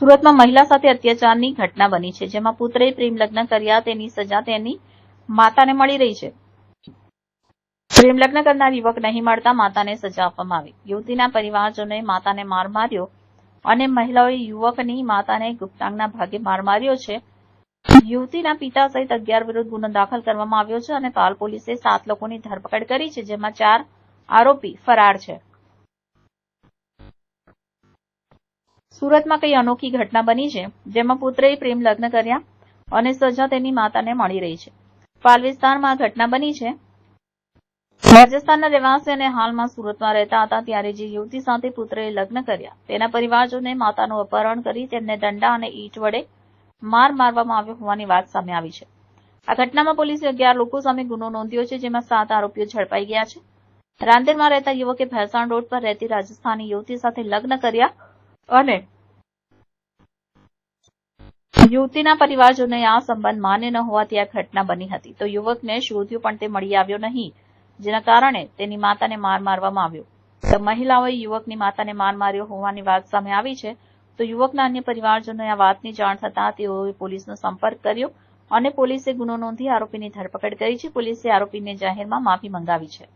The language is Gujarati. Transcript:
સુરતમાં મહિલા સાથે અત્યાચારની ઘટના બની છે, જેમાં પુત્રએ પ્રેમ લગ્ન કર્યા, તેની સજા તેની માતાને મળી રહી છે. પ્રેમ લગ્ન કરનાર યુવક નહીં મળતા માતાને સજા આપવામાં આવી. યુવતીના પરિવારજનોએ માતાને માર માર્યો અને મહિલાઓએ યુવકની માતાને ગુપ્તાંગના ભાગે માર માર્યો છે. યુવતીના પિતા સહિત અગિયાર વિરુદ્ધ ગુનો દાખલ કરવામાં આવ્યો છે અને પાલ પોલીસે સાત લોકોની ધરપકડ કરી છે, જેમાં ચાર આરોપી ફરાર છે. સુરતમાં કઈ અનોખી ઘટના બની છે, જેમાં પુત્રએ પ્રેમ લગ્ન કર્યા અને સજા તેની માતાને મળી રહી છે. પાલ વિસ્તારમાં ઘટના બની છે. રાજસ્થાનના રહેવાસી અને હાલમાં સુરતમાં રહેતા હતા ત્યારે જે યુવતી સાથે પુત્રએ લગ્ન કર્યા, તેના પરિવારજોને માતાનું અપહરણ કરી તેમને દંડા અને ઈંટ વડે માર મારવામાં આવ્યો હોવાની વાત સામે આવી છે. આ ઘટનામાં પોલીસે અગિયાર લોકો સામે ગુનો નોંધ્યો છે, જેમાં સાત આરોપીઓ ઝડપાઈ ગયા છે. રાંદેરમાં રહેતા યુવકે ભેસાણ રોડ પર રહેતી રાજસ્થાની યુવતી સાથે લગ્ન કર્યા અને યુવતીના પરિવારજનોએ આ સંબંધ માન્ય ન હોવાથી આ ઘટના બની હતી. તો યુવકને શોધ્યું પણ તે મળી આવ્યો નહીં. જેના કારણે તેની માતાને માર મારવામાં આવ્યો. તો મહિલાઓએ યુવકની માતાને માર માર્યો હોવાની વાત સામે આવી છે. તો યુવકના અન્ય પરિવારજનોએ આ વાતની જાણ થતાં તેઓએ પોલીસનો સંપર્ક કર્યો અને પોલીસે ગુનો નોંધી આરોપીની ધરપકડ કરી છે. પોલીસે આરોપીને જાહેરમાં માફી મંગાવી છે.